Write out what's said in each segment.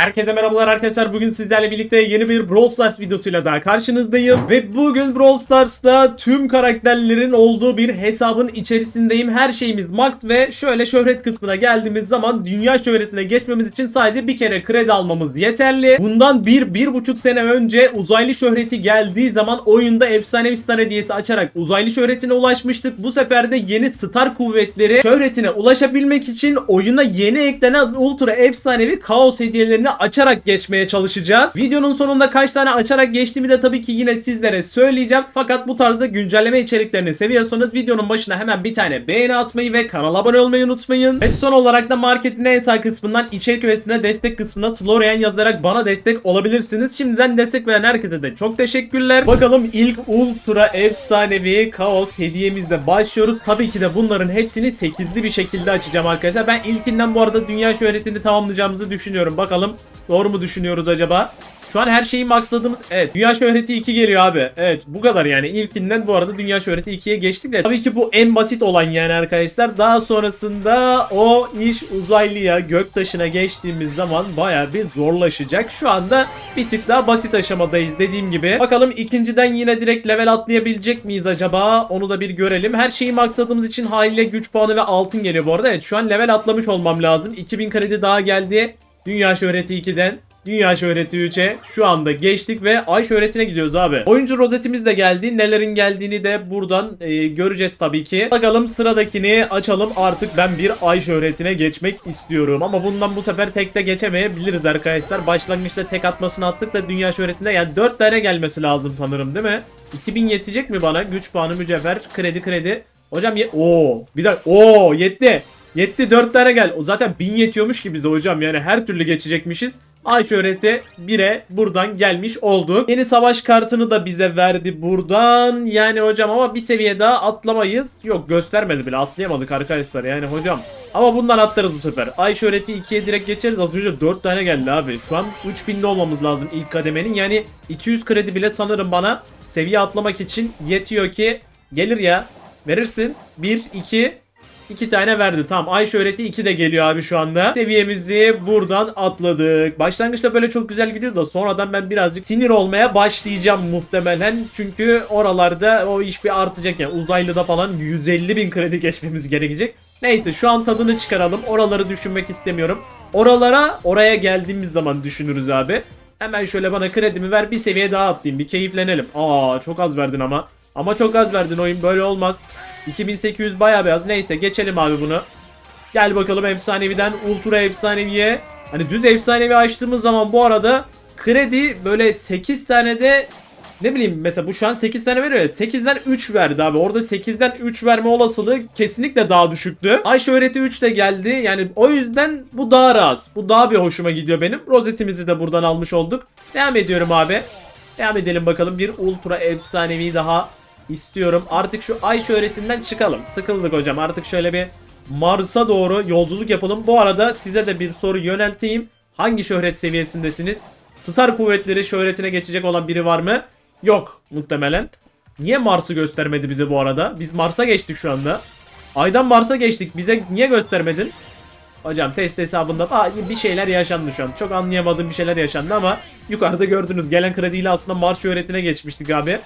Herkese merhabalar arkadaşlar. Bugün sizlerle birlikte yeni bir Brawl Stars videosuyla daha karşınızdayım. Ve bugün Brawl Stars'ta tüm karakterlerin olduğu bir hesabın içerisindeyim. Her şeyimiz max ve şöyle şöhret kısmına geldiğimiz zaman dünya şöhretine geçmemiz için sadece bir kere kredi almamız yeterli. Bundan bir, bir buçuk sene önce uzaylı şöhreti geldiği zaman oyunda efsanevi star hediyesi açarak uzaylı şöhretine ulaşmıştık. Bu sefer de yeni star kuvvetleri şöhretine ulaşabilmek için oyuna yeni eklenen ultra efsanevi kaos hediyelerini açarak geçmeye çalışacağız. Videonun sonunda kaç tane açarak geçtiğimi de tabii ki yine sizlere söyleyeceğim. Fakat bu tarzda güncelleme içeriklerini seviyorsanız videonun başına hemen bir tane beğeni atmayı ve kanala abone olmayı unutmayın. Ve son olarak da marketin en sağ kısmından içerik üyesine destek kısmına Florian yazarak bana destek olabilirsiniz. Şimdiden destek veren herkese de çok teşekkürler. Bakalım ilk ultra efsanevi kaos hediyemizle başlıyoruz. Tabii ki de bunların hepsini 8'li bir şekilde açacağım arkadaşlar. Ben ilkinden bu arada dünya şöhretini tamamlayacağımızı düşünüyorum. Bakalım doğru mu düşünüyoruz acaba? Şu an her şeyi maxladığımız... Evet. Dünya şöhreti 2 geliyor abi. Evet bu kadar yani. İlkinden bu arada dünya şöhreti 2'ye geçtik de. Tabii ki bu en basit olan yani arkadaşlar. Daha sonrasında o iş uzaylıya, göktaşına geçtiğimiz zaman baya bir zorlaşacak. Şu anda bir tık daha basit aşamadayız dediğim gibi. Bakalım ikinciden yine direkt level atlayabilecek miyiz acaba? Onu da bir görelim. Her şeyi maxladığımız için haliyle güç puanı ve altın geliyor bu arada. Evet şu an level atlamış olmam lazım. 2000 kredi daha geldi. Dünya şöhreti 2'den Dünya şöhreti 3'e şu anda geçtik ve ay şöhretine gidiyoruz abi. Oyuncu rozetimiz de geldi. Nelerin geldiğini de buradan e, göreceğiz tabii ki. Bakalım sıradakini açalım. Artık ben bir ay şöhretine geçmek istiyorum. Ama bundan bu sefer tek de geçemeyebiliriz arkadaşlar. Başlangıçta tek atmasını attık da dünya şöhretinde yani 4 tane gelmesi lazım sanırım değil mi? 2000 yetecek mi bana? Güç puanı mücevher. Kredi kredi. Hocam ye... Oo, bir dakika. Oo, yetti. Yetti 4 tane gel. O zaten 1000 yetiyormuş ki bize hocam. Yani her türlü geçecekmişiz. Ay şöhreti 1'e buradan gelmiş olduk. Yeni savaş kartını da bize verdi buradan. Yani hocam ama bir seviye daha atlamayız. Yok göstermedi bile atlayamadık arkadaşlar yani hocam. Ama bundan atlarız bu sefer. Ay şöhreti 2'ye direkt geçeriz. Az önce 4 tane geldi abi. Şu an 3000'de olmamız lazım ilk kademenin. Yani 200 kredi bile sanırım bana seviye atlamak için yetiyor ki gelir ya. Verirsin. 1, 2, İki tane verdi. Tamam. Ay şöhreti 2 de geliyor abi şu anda. Seviyemizi buradan atladık. Başlangıçta böyle çok güzel gidiyor da sonradan ben birazcık sinir olmaya başlayacağım muhtemelen. Çünkü oralarda o iş bir artacak yani. Uzaylıda falan 150 bin kredi geçmemiz gerekecek. Neyse şu an tadını çıkaralım. Oraları düşünmek istemiyorum. Oralara oraya geldiğimiz zaman düşünürüz abi. Hemen şöyle bana kredimi ver bir seviye daha atlayayım. Bir keyiflenelim. Aa çok az verdin ama. Ama çok az verdin oyun böyle olmaz. 2800 bayağı beyaz. Neyse geçelim abi bunu. Gel bakalım efsaneviden ultra efsaneviye. Hani düz efsanevi açtığımız zaman bu arada kredi böyle 8 tane de ne bileyim mesela bu şu an 8 tane veriyor ya 8'den 3 verdi abi. Orada 8'den 3 verme olasılığı kesinlikle daha düşüktü. Ay şöhreti 3 de geldi. Yani o yüzden bu daha rahat. Bu daha bir hoşuma gidiyor benim. Rozetimizi de buradan almış olduk. Devam ediyorum abi. Devam edelim bakalım. Bir ultra efsanevi daha istiyorum. Artık şu ay şöhretinden çıkalım. Sıkıldık hocam. Artık şöyle bir Mars'a doğru yolculuk yapalım. Bu arada size de bir soru yönelteyim. Hangi şöhret seviyesindesiniz? Star kuvvetleri şöhretine geçecek olan biri var mı? Yok muhtemelen. Niye Mars'ı göstermedi bize bu arada? Biz Mars'a geçtik şu anda. Aydan Mars'a geçtik. Bize niye göstermedin? Hocam test hesabında Aa, bir şeyler yaşandı şu an. Çok anlayamadığım bir şeyler yaşandı ama yukarıda gördünüz. Gelen krediyle aslında Mars şöhretine geçmiştik abi.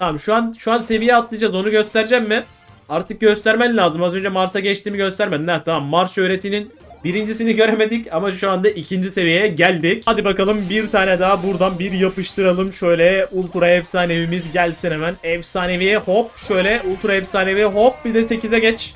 Tamam şu an şu an seviye atlayacağız. Onu göstereceğim mi? Artık göstermen lazım. Az önce Mars'a geçtiğimi göstermedin. Ha, tamam Mars şöhretinin birincisini göremedik ama şu anda ikinci seviyeye geldik. Hadi bakalım bir tane daha buradan bir yapıştıralım. Şöyle ultra efsanevimiz gelsin hemen. Efsaneviye hop şöyle ultra efsanevi hop bir de 8'e geç.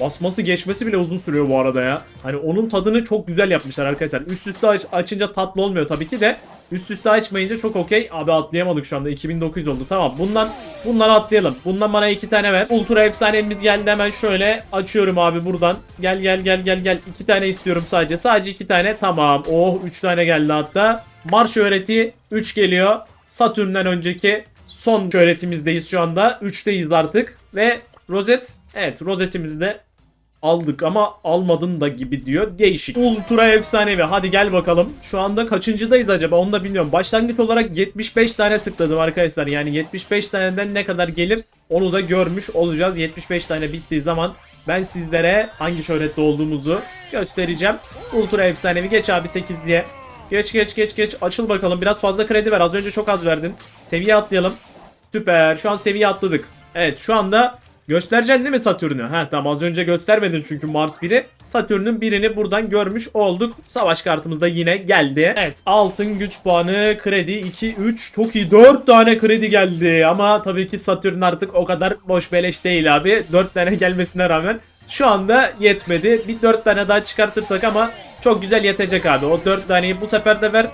Basması geçmesi bile uzun sürüyor bu arada ya. Hani onun tadını çok güzel yapmışlar arkadaşlar. Üst üste aç- açınca tatlı olmuyor tabii ki de. Üst üste açmayınca çok okey. Abi atlayamadık şu anda. 2900 oldu. Tamam. Bundan bundan atlayalım. Bundan bana iki tane ver. Ultra efsanemiz geldi. Hemen şöyle açıyorum abi buradan. Gel gel gel gel gel. İki tane istiyorum sadece. Sadece iki tane. Tamam. Oh üç tane geldi hatta. Mars öğreti 3 geliyor. Satürn'den önceki son şöhretimizdeyiz şu anda. 3'teyiz artık. Ve rozet. Evet rozetimizi de aldık ama almadın da gibi diyor. Değişik. Ultra efsanevi. Hadi gel bakalım. Şu anda kaçıncıdayız acaba onu da bilmiyorum. Başlangıç olarak 75 tane tıkladım arkadaşlar. Yani 75 taneden ne kadar gelir onu da görmüş olacağız. 75 tane bittiği zaman ben sizlere hangi şöhrette olduğumuzu göstereceğim. Ultra efsanevi geç abi 8 diye. Geç geç geç geç. Açıl bakalım. Biraz fazla kredi ver. Az önce çok az verdin. Seviye atlayalım. Süper. Şu an seviye atladık. Evet şu anda göstereceksin değil mi Satürn'ü? Ha tamam az önce göstermedin çünkü Mars 1'i. Satürn'ün birini buradan görmüş olduk. Savaş kartımız da yine geldi. Evet altın güç puanı kredi 2 3 çok iyi 4 tane kredi geldi. Ama tabii ki Satürn artık o kadar boş beleş değil abi. 4 tane gelmesine rağmen şu anda yetmedi. Bir 4 tane daha çıkartırsak ama çok güzel yetecek abi. O 4 taneyi bu sefer de ver.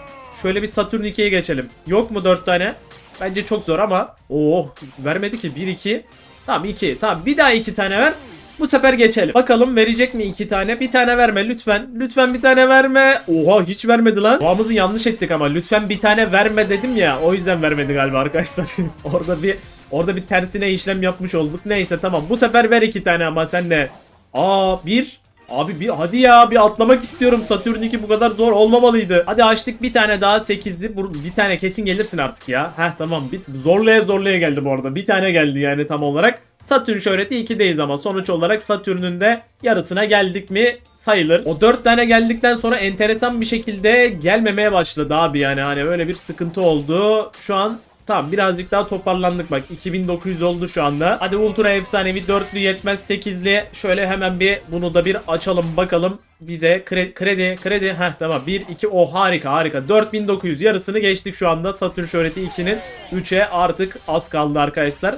Şöyle bir Satürn 2'ye geçelim. Yok mu 4 tane? Bence çok zor ama. Oh vermedi ki 1 2. Tamam 2. Tamam bir daha 2 tane ver. Bu sefer geçelim. Bakalım verecek mi 2 tane? Bir tane verme lütfen. Lütfen bir tane verme. Oha hiç vermedi lan. Duamızı yanlış ettik ama lütfen bir tane verme dedim ya. O yüzden vermedi galiba arkadaşlar. orada bir orada bir tersine işlem yapmış olduk. Neyse tamam. Bu sefer ver 2 tane ama sen de. Aa 1 Abi bir hadi ya bir atlamak istiyorum. Satürn 2 bu kadar zor olmamalıydı. Hadi açtık bir tane daha 8'li. Bu- Bir tane kesin gelirsin artık ya. Heh tamam. Bir, zorlaya zorlaya geldi bu arada. Bir tane geldi yani tam olarak. Satürn şöhreti 2'deyiz ama sonuç olarak Satürn'ün de yarısına geldik mi sayılır. O 4 tane geldikten sonra enteresan bir şekilde gelmemeye başladı abi yani hani öyle bir sıkıntı oldu. Şu an Tamam birazcık daha toparlandık bak 2900 oldu şu anda. Hadi ultra efsanevi 4'lü yetmez 8'li şöyle hemen bir bunu da bir açalım bakalım. Bize kredi kredi kredi heh tamam 1 2 o harika harika 4900 yarısını geçtik şu anda Satürn şöhreti 2'nin 3'e artık az kaldı arkadaşlar.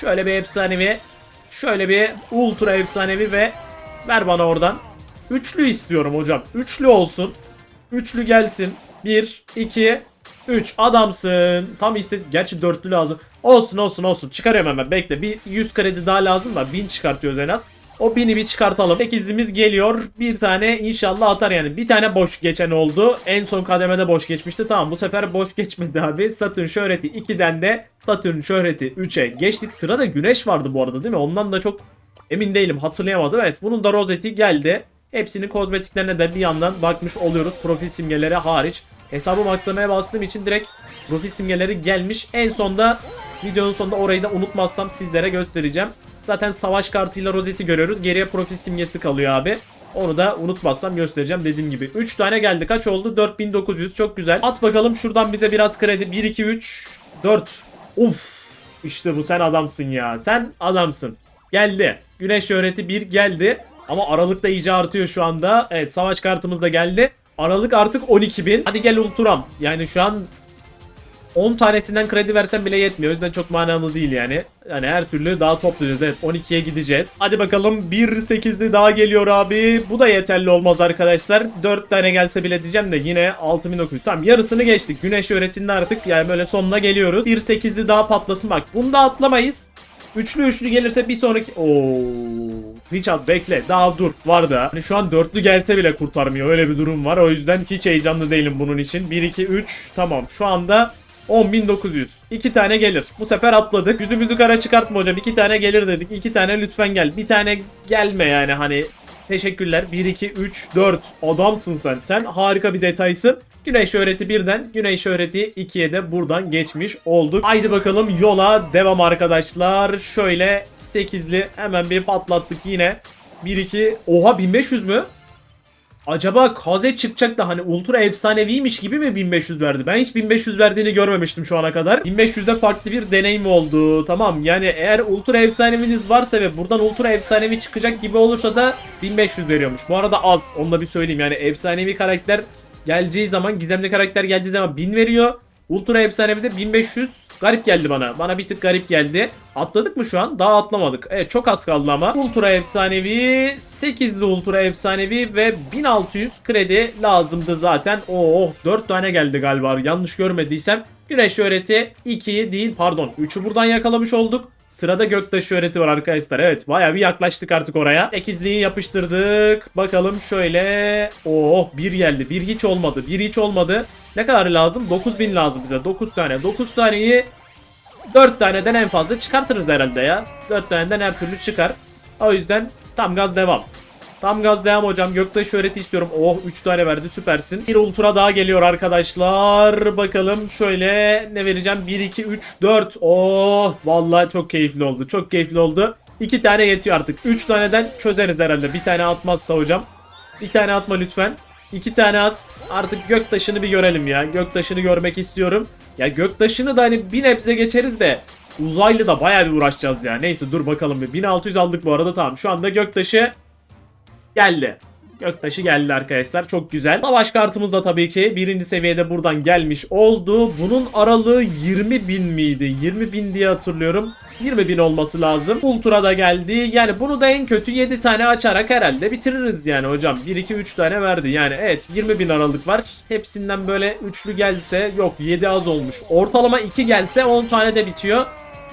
Şöyle bir efsanevi şöyle bir ultra efsanevi ve ver bana oradan. Üçlü istiyorum hocam. Üçlü olsun. Üçlü gelsin. 1, 2, 3 adamsın. Tam iste Gerçi dörtlü lazım. Olsun olsun olsun. Çıkarıyorum hemen. Bekle. Bir 100 kredi daha lazım da 1000 çıkartıyoruz en az. O 1000'i bir çıkartalım. 8'imiz geliyor. Bir tane inşallah atar yani. Bir tane boş geçen oldu. En son kademede boş geçmişti. Tamam bu sefer boş geçmedi abi. Satürn şöhreti 2'den de Satürn şöhreti 3'e geçtik. Sırada güneş vardı bu arada değil mi? Ondan da çok emin değilim. Hatırlayamadım. Evet bunun da rozeti geldi. Hepsinin kozmetiklerine de bir yandan bakmış oluyoruz. Profil simgeleri hariç. Hesabı maxlamaya bastığım için direkt profil simgeleri gelmiş. En sonda videonun sonunda orayı da unutmazsam sizlere göstereceğim. Zaten savaş kartıyla rozeti görüyoruz. Geriye profil simgesi kalıyor abi. Onu da unutmazsam göstereceğim dediğim gibi. 3 tane geldi. Kaç oldu? 4900. Çok güzel. At bakalım şuradan bize bir at kredi. 1, 2, 3, 4. Uf. İşte bu sen adamsın ya. Sen adamsın. Geldi. Güneş şöhreti 1 geldi. Ama Aralık da iyice artıyor şu anda. Evet savaş kartımız da geldi. Aralık artık 12.000. Hadi gel Ultram. Yani şu an 10 tanesinden kredi versem bile yetmiyor. O yüzden çok manalı değil yani. Yani her türlü daha toplayacağız. Evet 12'ye gideceğiz. Hadi bakalım 1.8'li daha geliyor abi. Bu da yeterli olmaz arkadaşlar. 4 tane gelse bile diyeceğim de yine 6900. Tamam yarısını geçtik. Güneş öğretinde artık yani böyle sonuna geliyoruz. 1.8'li daha patlasın bak. Bunu da atlamayız. Üçlü üçlü gelirse bir sonraki... Oo, hiç at bekle daha dur var da. Hani şu an dörtlü gelse bile kurtarmıyor öyle bir durum var. O yüzden hiç heyecanlı değilim bunun için. 1 2 3 tamam. Şu anda 10.900. 2 tane gelir. Bu sefer atladık. Yüzümüzü kara çıkartma hocam. 2 tane gelir dedik. 2 tane lütfen gel. Bir tane gelme yani hani. Teşekkürler. 1 2 3 4. Adamsın sen. Sen harika bir detaysın. Güneş şöhreti birden, Güneş şöhreti 2'ye de buradan geçmiş olduk. Haydi bakalım yola devam arkadaşlar. Şöyle 8'li hemen bir patlattık yine. 1 2 oha 1500 mü? Acaba Kaze çıkacak da hani ultra efsaneviymiş gibi mi 1500 verdi? Ben hiç 1500 verdiğini görmemiştim şu ana kadar. 1500'de farklı bir deneyim oldu. Tamam yani eğer ultra efsaneviniz varsa ve buradan ultra efsanevi çıkacak gibi olursa da 1500 veriyormuş. Bu arada az. Onu da bir söyleyeyim. Yani efsanevi karakter geleceği zaman gizemli karakter geldiği zaman 1000 veriyor. Ultra efsanevi de 1500 garip geldi bana. Bana bir tık garip geldi. Atladık mı şu an? Daha atlamadık. Evet çok az kaldı ama. Ultra efsanevi, 8'li ultra efsanevi ve 1600 kredi lazımdı zaten. Oh 4 tane geldi galiba. Yanlış görmediysem. Güneş öğreti 2'yi değil pardon 3'ü buradan yakalamış olduk. Sırada göktaşı öğreti var arkadaşlar. Evet baya bir yaklaştık artık oraya. 8'liyi yapıştırdık. Bakalım şöyle. Oh bir geldi. Bir hiç olmadı. Bir hiç olmadı. Ne kadar lazım? 9000 lazım bize. 9 tane. 9 taneyi 4 taneden en fazla çıkartırız herhalde ya. 4 taneden her türlü çıkar. O yüzden tam gaz devam. Tam gaz devam hocam. Göktaş öğreti istiyorum. Oh 3 tane verdi süpersin. Bir ultra daha geliyor arkadaşlar. Bakalım şöyle ne vereceğim? 1, 2, 3, 4. Oh vallahi çok keyifli oldu. Çok keyifli oldu. 2 tane yetiyor artık. 3 taneden çözeriz herhalde. Bir tane atmazsa hocam. Bir tane atma lütfen. İki tane at. Artık göktaşını bir görelim ya. Göktaşını görmek istiyorum. Ya göktaşını da hani bir nebze geçeriz de uzaylı da bayağı bir uğraşacağız ya. Neyse dur bakalım bir. 1600 aldık bu arada tamam. Şu anda göktaşı geldi. Göktaşı geldi arkadaşlar. Çok güzel. Savaş kartımız da tabii ki birinci seviyede buradan gelmiş oldu. Bunun aralığı 20 bin miydi? 20 bin diye hatırlıyorum. 20 bin olması lazım. Ultra da geldi. Yani bunu da en kötü 7 tane açarak herhalde bitiririz yani hocam. 1, 2, 3 tane verdi. Yani evet 20 bin aralık var. Hepsinden böyle üçlü gelse yok 7 az olmuş. Ortalama 2 gelse 10 tane de bitiyor.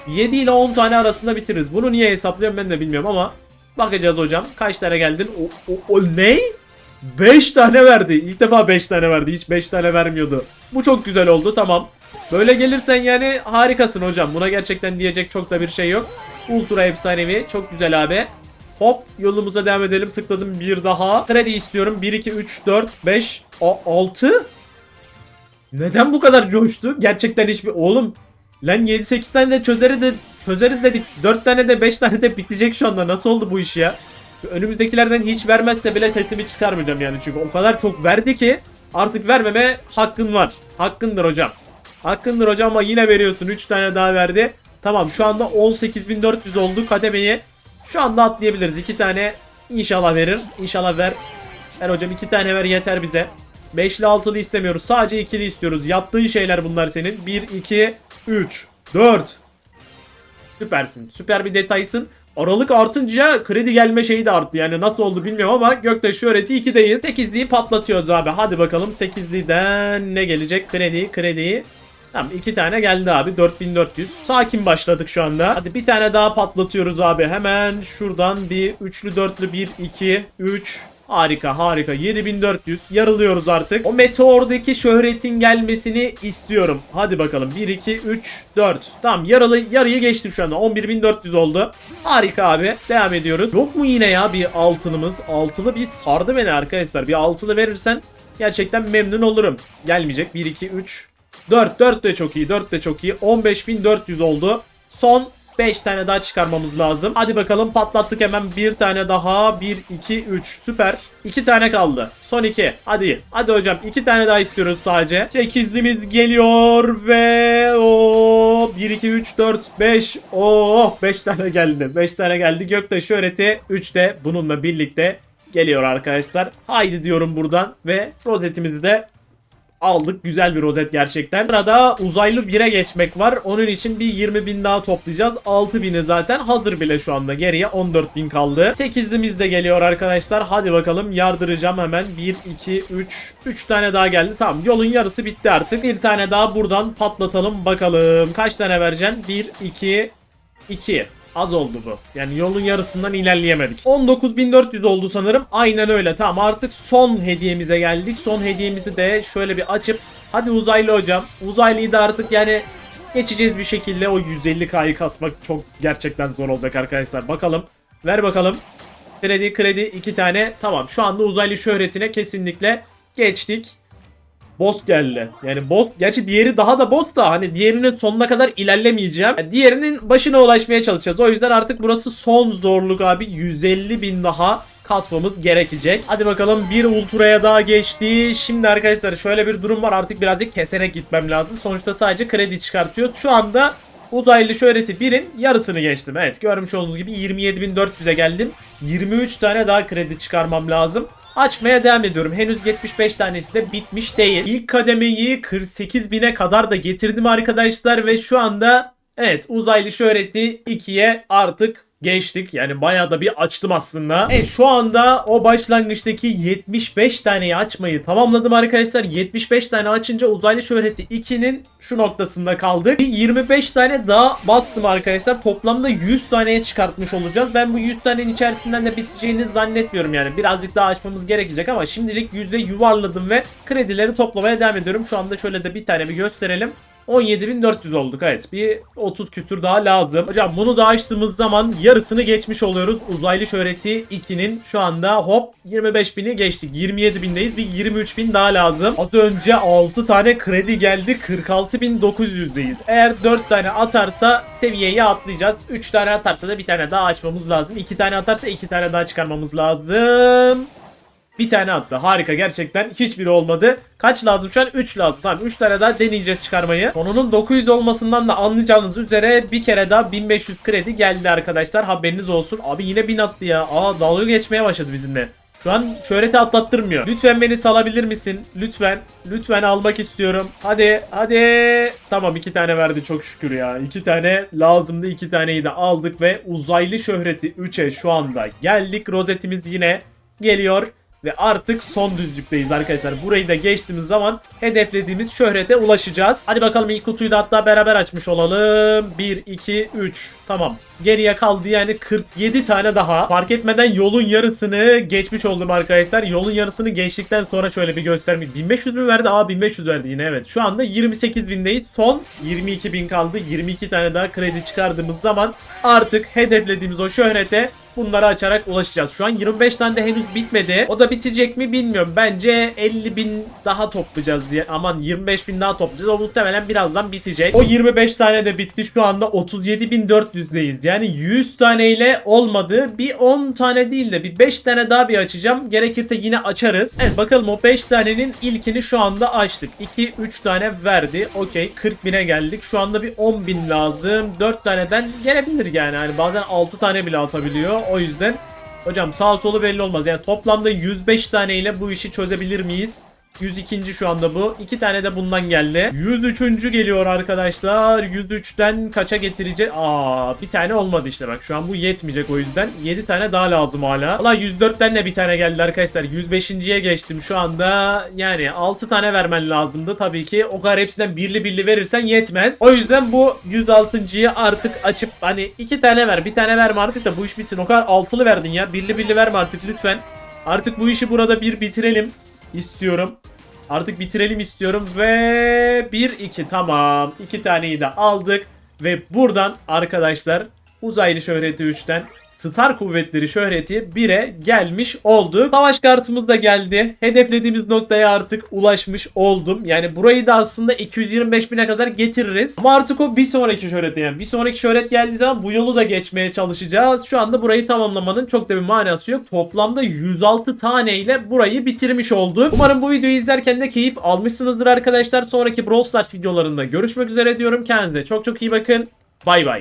7 ile 10 tane arasında bitiririz. Bunu niye hesaplıyorum ben de bilmiyorum ama bakacağız hocam. Kaç tane geldin? O, o, o ne? 5 tane verdi. İlk defa 5 tane verdi. Hiç 5 tane vermiyordu. Bu çok güzel oldu. Tamam. Böyle gelirsen yani harikasın hocam. Buna gerçekten diyecek çok da bir şey yok. Ultra efsanevi. Çok güzel abi. Hop yolumuza devam edelim. Tıkladım bir daha. Kredi istiyorum. 1, 2, 3, 4, 5, 6. Neden bu kadar coştu? Gerçekten hiçbir... Oğlum lan 7-8 tane de çözeriz de çözeriz dedik. 4 tane de 5 tane de bitecek şu anda. Nasıl oldu bu iş ya? Önümüzdekilerden hiç vermezse bile testimi çıkarmayacağım yani. Çünkü o kadar çok verdi ki artık vermeme hakkın var. Hakkındır hocam. Hakkındır hocam ama yine veriyorsun. 3 tane daha verdi. Tamam şu anda 18.400 oldu kademeyi. Şu anda atlayabiliriz. 2 tane inşallah verir. İnşallah ver. Ver hocam 2 tane ver yeter bize. 5'li 6'lı istemiyoruz. Sadece 2'li istiyoruz. Yaptığın şeyler bunlar senin. 1, 2, 3, 4. Süpersin. Süper bir detaysın. Aralık artınca kredi gelme şeyi de arttı. Yani nasıl oldu bilmiyorum ama Göktaşı öğreti 2'deyiz. 8'liyi patlatıyoruz abi. Hadi bakalım 8'liden ne gelecek? Kredi, kredi. Tamam iki tane geldi abi 4400. Sakin başladık şu anda. Hadi bir tane daha patlatıyoruz abi. Hemen şuradan bir üçlü dörtlü 1 2 3 Harika harika 7400 yarılıyoruz artık. O meteordaki şöhretin gelmesini istiyorum. Hadi bakalım 1 2 3 4. Tamam yaralı yarıyı geçtim şu anda 11400 oldu. Harika abi devam ediyoruz. Yok mu yine ya bir altınımız? Altılı bir sardı beni arkadaşlar. Bir altılı verirsen gerçekten memnun olurum. Gelmeyecek 1 2 3 4 4 de çok iyi 4 de çok iyi 15400 oldu. Son 5 tane daha çıkarmamız lazım. Hadi bakalım patlattık hemen bir tane daha. 1, 2, 3 süper. 2 tane kaldı. Son 2. Hadi. Hadi hocam 2 tane daha istiyoruz sadece. 8'limiz geliyor ve o 1, 2, 3, 4, 5. Oh 5 tane geldi. 5 tane geldi. Göktaşı öğreti 3 de bununla birlikte geliyor arkadaşlar. Haydi diyorum buradan ve rozetimizi de aldık. Güzel bir rozet gerçekten. Sırada uzaylı 1'e geçmek var. Onun için bir 20 bin daha toplayacağız. 6 bini zaten hazır bile şu anda. Geriye 14 bin kaldı. 8'limiz de geliyor arkadaşlar. Hadi bakalım yardıracağım hemen. 1, 2, 3. 3 tane daha geldi. Tamam yolun yarısı bitti artık. Bir tane daha buradan patlatalım bakalım. Kaç tane vereceksin? 1, 2, 2. Az oldu bu. Yani yolun yarısından ilerleyemedik. 19.400 oldu sanırım. Aynen öyle. Tamam artık son hediyemize geldik. Son hediyemizi de şöyle bir açıp hadi uzaylı hocam. Uzaylıyı da artık yani geçeceğiz bir şekilde. O 150k'yı kasmak çok gerçekten zor olacak arkadaşlar. Bakalım. Ver bakalım. Kredi kredi iki tane. Tamam şu anda uzaylı şöhretine kesinlikle geçtik. Boss geldi. Yani boss gerçi diğeri daha da boss da hani diğerinin sonuna kadar ilerlemeyeceğim. Yani diğerinin başına ulaşmaya çalışacağız. O yüzden artık burası son zorluk abi. 150 bin daha kasmamız gerekecek. Hadi bakalım bir ultraya daha geçti. Şimdi arkadaşlar şöyle bir durum var. Artık birazcık keserek gitmem lazım. Sonuçta sadece kredi çıkartıyor. Şu anda uzaylı şöhreti 1'in yarısını geçtim. Evet görmüş olduğunuz gibi 27.400'e geldim. 23 tane daha kredi çıkarmam lazım. Açmaya devam ediyorum. Henüz 75 tanesi de bitmiş değil. İlk kademeyi 48.000'e kadar da getirdim arkadaşlar ve şu anda evet uzaylı şöhreti 2'ye artık geçtik. Yani bayağı da bir açtım aslında. Evet şu anda o başlangıçtaki 75 taneyi açmayı tamamladım arkadaşlar. 75 tane açınca uzaylı şöhreti 2'nin şu noktasında kaldık. Bir 25 tane daha bastım arkadaşlar. Toplamda 100 taneye çıkartmış olacağız. Ben bu 100 tanenin içerisinden de biteceğini zannetmiyorum yani. Birazcık daha açmamız gerekecek ama şimdilik yüzde yuvarladım ve kredileri toplamaya devam ediyorum. Şu anda şöyle de bir tane bir gösterelim. 17.400 olduk evet. Bir 30 küsür daha lazım. Hocam bunu da açtığımız zaman yarısını geçmiş oluyoruz. Uzaylı şöhreti 2'nin şu anda hop 25.000'i geçtik. 27.000'deyiz. Bir 23.000 daha lazım. Az önce 6 tane kredi geldi. 46.900'deyiz. Eğer 4 tane atarsa seviyeyi atlayacağız. 3 tane atarsa da bir tane daha açmamız lazım. 2 tane atarsa 2 tane daha çıkarmamız lazım. Bir tane attı. Harika gerçekten. Hiçbiri olmadı. Kaç lazım şu an? 3 lazım. Tamam 3 tane daha deneyeceğiz çıkarmayı. Sonunun 900 olmasından da anlayacağınız üzere bir kere daha 1500 kredi geldi arkadaşlar. Haberiniz olsun. Abi yine 1000 attı ya. Aa dalga geçmeye başladı bizimle. Şu an şöhreti atlattırmıyor. Lütfen beni salabilir misin? Lütfen. Lütfen almak istiyorum. Hadi. Hadi. Tamam iki tane verdi çok şükür ya. İki tane lazımdı. iki taneyi de aldık ve uzaylı şöhreti 3'e şu anda geldik. Rozetimiz yine geliyor. Ve artık son düzlükteyiz arkadaşlar. Burayı da geçtiğimiz zaman hedeflediğimiz şöhrete ulaşacağız. Hadi bakalım ilk kutuyu da hatta beraber açmış olalım. 1, 2, 3. Tamam. Geriye kaldı yani 47 tane daha. Fark etmeden yolun yarısını geçmiş oldum arkadaşlar. Yolun yarısını geçtikten sonra şöyle bir göstermek. 1500 mü verdi? Aa 1500 verdi yine evet. Şu anda 28 bindeyiz. Son 22 bin kaldı. 22 tane daha kredi çıkardığımız zaman artık hedeflediğimiz o şöhrete Bunları açarak ulaşacağız. Şu an 25 tane de henüz bitmedi. O da bitecek mi bilmiyorum. Bence 50 bin daha toplayacağız. diye. Aman 25 bin daha toplayacağız. O muhtemelen birazdan bitecek. O 25 tane de bitti. Şu anda 37.400'deyiz. Yani 100 taneyle olmadı. Bir 10 tane değil de bir 5 tane daha bir açacağım. Gerekirse yine açarız. Evet bakalım o 5 tanenin ilkini şu anda açtık. 2-3 tane verdi. Okey 40 bine geldik. Şu anda bir 10 bin lazım. 4 taneden gelebilir yani. yani bazen 6 tane bile atabiliyor. O yüzden hocam sağ solu belli olmaz. Yani toplamda 105 tane ile bu işi çözebilir miyiz? 102. şu anda bu. 2 tane de bundan geldi. 103. geliyor arkadaşlar. 103'ten kaça getireceğiz? Aa, bir tane olmadı işte bak. Şu an bu yetmeyecek o yüzden. 7 tane daha lazım hala. Valla 104'ten de bir tane geldi arkadaşlar. 105.ye geçtim şu anda. Yani 6 tane vermen lazımdı tabii ki. O kadar hepsinden birli birli verirsen yetmez. O yüzden bu 106.yı artık açıp hani 2 tane ver. Bir tane verme artık da bu iş bitsin. O kadar altılı verdin ya. Birli birli verme artık lütfen. Artık bu işi burada bir bitirelim istiyorum. Artık bitirelim istiyorum ve 1-2 tamam. 2 taneyi de aldık ve buradan arkadaşlar uzaylı şöhreti 3'ten Star kuvvetleri şöhreti 1'e gelmiş olduk. Savaş kartımız da geldi. Hedeflediğimiz noktaya artık ulaşmış oldum. Yani burayı da aslında 225 bine kadar getiririz. Ama artık o bir sonraki şöhret yani. Bir sonraki şöhret geldiği zaman bu yolu da geçmeye çalışacağız. Şu anda burayı tamamlamanın çok da bir manası yok. Toplamda 106 tane ile burayı bitirmiş olduk. Umarım bu videoyu izlerken de keyif almışsınızdır arkadaşlar. Sonraki Brawl Stars videolarında görüşmek üzere diyorum. Kendinize çok çok iyi bakın. Bay bay.